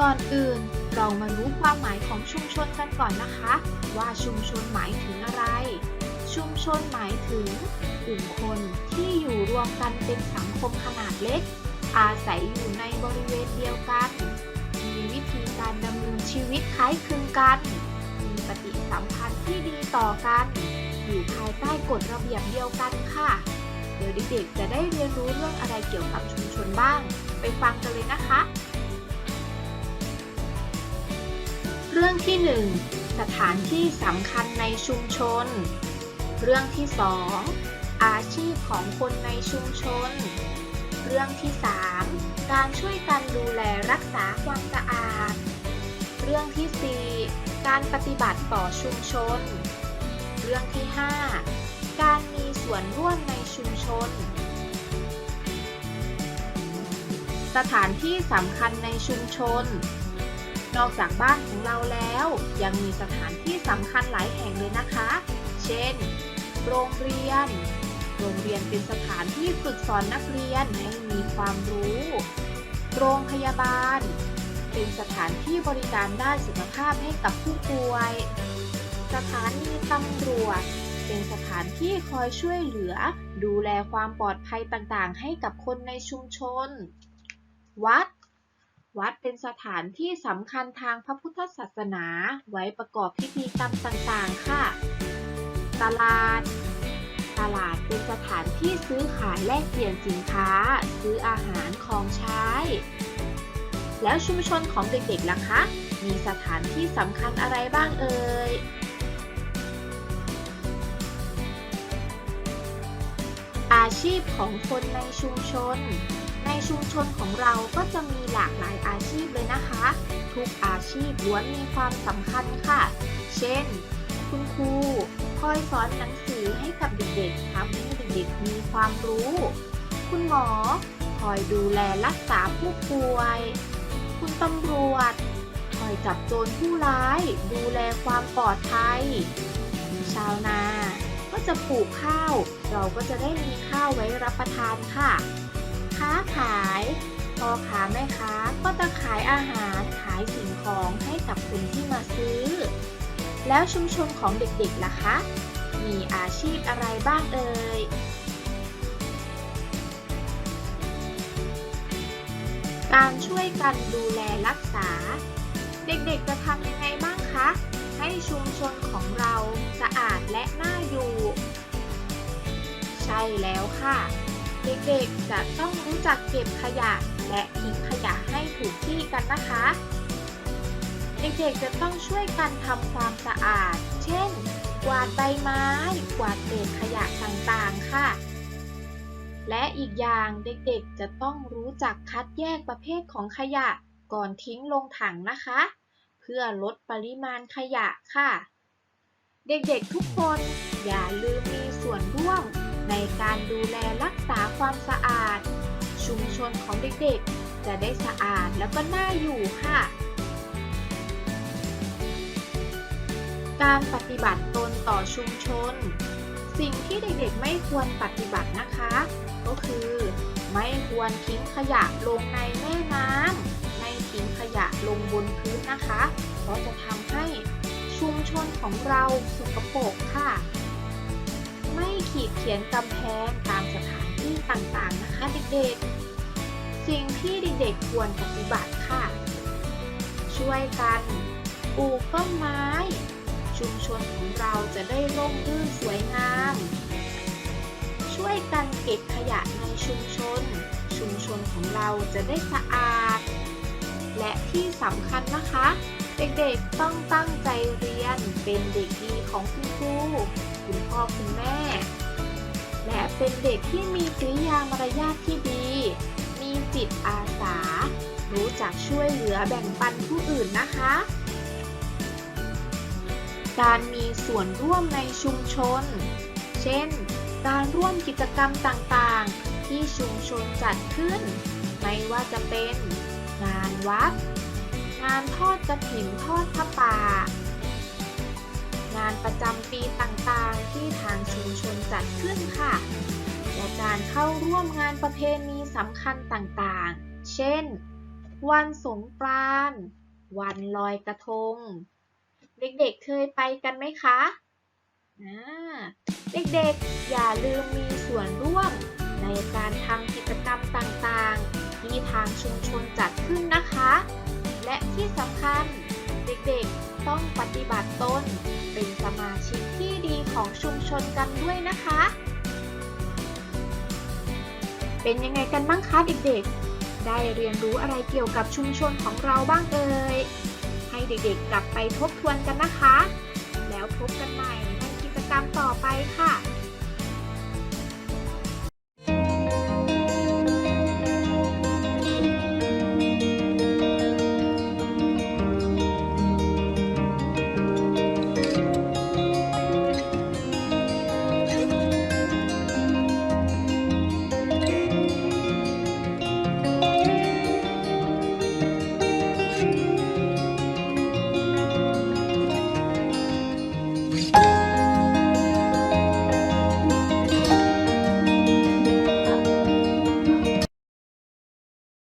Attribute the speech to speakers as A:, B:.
A: ก่อนอื่น เรามารู้ความหมายของชุมชนกันก่อนนะคะ ว่าชุมชนหมายถึงอะไร ชุมชนหมายถึง กลุ่มคนที่อยู่รวมกันเป็นสังคมขนาดเล็ก อาศัยอยู่ในบริเวณเดียวกัน มีวิธีการดำเนินชีวิตคล้ายคลึงกัน มีปฏิสัมพันธ์ที่ดีต่อกัน อยู่ภายใต้กฎระเบียบเดียวกันค่ะเดี๋ยวเด็กๆจะได้เรียนรู้เรื่องอะไรเกี่ยวกับชุมชนบ้าง ไปฟังกันเลยนะคะ เรื่องที่ 1 สถานที่สำคัญในชุมชน เรื่องที่ 2 อาชีพของคนในชุมชน เรื่องที่ 3 การช่วยกันดูแลรักษาความสะอาด เรื่องที่ 4 การปฏิบัติต่อชุมชน เรื่องที่ 5 การมีส่วนร่วมในชุมชน สถานที่สำคัญในชุมชน นอกจากบ้านของเราแล้ว ยังมีสถานที่สำคัญหลายแห่งเลยนะคะ เช่น โรงเรียน โรงเรียนเป็นสถานที่ฝึกสอนนักเรียนให้มีความรู้ โรงพยาบาล เป็นสถานที่บริการด้านสุขภาพให้กับผู้ป่วย สถานีตำรวจ เป็นสถานที่คอยช่วยเหลือ ดูแลความปลอดภัยต่างๆ ให้กับคนในชุมชน วัด วัดเป็นสถานที่สำคัญทางพระพุทธศาสนาไว้ประกอบพิธีกรรมต่างๆ ค่ะ ตลาด ตลาดเป็นสถานที่ซื้อขายแลกเปลี่ยนสินค้า ซื้ออาหารของใช้ แล้วชุมชนของเด็กๆล่ะคะ มีสถานที่สำคัญอะไรบ้างเอ่ยอาชีพของคนในชุมชน ในชุมชนของเราก็จะมีหลากหลายอาชีพเลยนะคะ ทุกอาชีพล้วนมีความสำคัญค่ะ เช่น คุณครูคอยสอนหนังสือให้กับเด็กๆทำให้เด็กๆมีความรู้ คุณหมอคอยดูแลรักษาผู้ป่วย คุณตำรวจคอยจับโจรผู้ร้าย ดูแลความปลอดภัย ชาวนาก็จะปลูกข้าว เราก็จะได้มีข้าวไว้รับประทานค่ะาขายพ่อค้าแม่ค้าก็จะขายอาหารขายสิ่งของให้กับคนที่มาซื้อ แล้วชุมชนของเด็กๆล่ะคะ มีอาชีพอะไรบ้างเอ่ยการช่วยกันดูแลรักษา เด็กๆจะทำยังไงบ้างคะ ให้ชุมชนของเราสะอาดและน่าอยู่ ใช่แล้วค่ะ เด็กๆ จะต้องรู้จักเก็บขยะ และทิ้งขยะให้ถูกที่กันนะคะ เด็กๆ จะต้องช่วยกันทำความสะอาด เช่น กวาดใบไม้ กวาดเศษขยะต่างๆ ค่ะ และอีกอย่างเด็กๆ จะต้องรู้จักคัดแยกประเภทของขยะก่อนทิ้งลงถังนะคะ เพื่อลดปริมาณขยะค่ะ เด็กๆ ทุกคนอย่าลืมมีส่วนร่วม ในการดูแลรักษาความสะอาด ชุมชนของเด็กๆ จะได้สะอาดแล้วก็น่าอยู่ค่ะ การปฏิบัติตนต่อชุมชน สิ่งที่เด็กๆไม่ควรปฏิบัตินะคะ ก็คือ ไม่ควรทิ้งขยะลงในแม่น้ำไม่ทิ้งขยะลงบนพื้นนะคะ เพราะจะทำให้ชุมชนของเราสกปรกค่ะ ไม่ขีดเขียนกำแพงตามสถานที่ต่างๆนะคะเด็กๆ สิ่งที่เด็กๆควรปฏิบัติค่ะ ช่วยกันปลูกต้นไม้ ชุมชนของเราจะได้ร่มรื่นสวยงาม ช่วยกันเก็บขยะในชุมชน ชุมชนของเราจะได้สะอาด และที่สำคัญนะคะ เด็กๆต้องตั้งใจเรียนเป็นเด็กดีของคุณครู คุณพ่อคุณแม่ และเป็นเด็กที่มีกริยามารยาทที่ดี มีจิตอาสา รู้จักช่วยเหลือแบ่งปันผู้อื่นนะคะ การมีส่วนร่วมในชุมชน เช่น การร่วมกิจกรรมต่างๆ ที่ชุมชนจัดขึ้น ไม่ว่าจะเป็น งานวัด งานทอดกระถิ่นทอดพระป่า งานประจำปีต่างๆ ที่ทางชุมชนจัดขึ้นค่ะ และการเข้าร่วมงานประเพณีสำคัญต่างๆ เช่น วันสงกรานต์วันลอยกระทง เด็กๆเคยไปกันไหมคะเด็กๆ อย่าลืมมีส่วนร่วมในการทำกิจกรรมต่างๆ ที่ทางชุมชนจัดขึ้นนะคะ และที่สำคัญ เด็กๆ ต้องปฏิบัติตนเป็นสมาชิกที่ดีของชุมชนกันด้วยนะคะ เป็นยังไงกันบ้างคะเด็กๆ ได้เรียนรู้อะไรเกี่ยวกับชุมชนของเราบ้างเอ่ย ให้เด็กๆ กลับไปทบทวนกันนะคะ แล้วพบกันใหม่ในกิจกรรมต่อไปค่ะ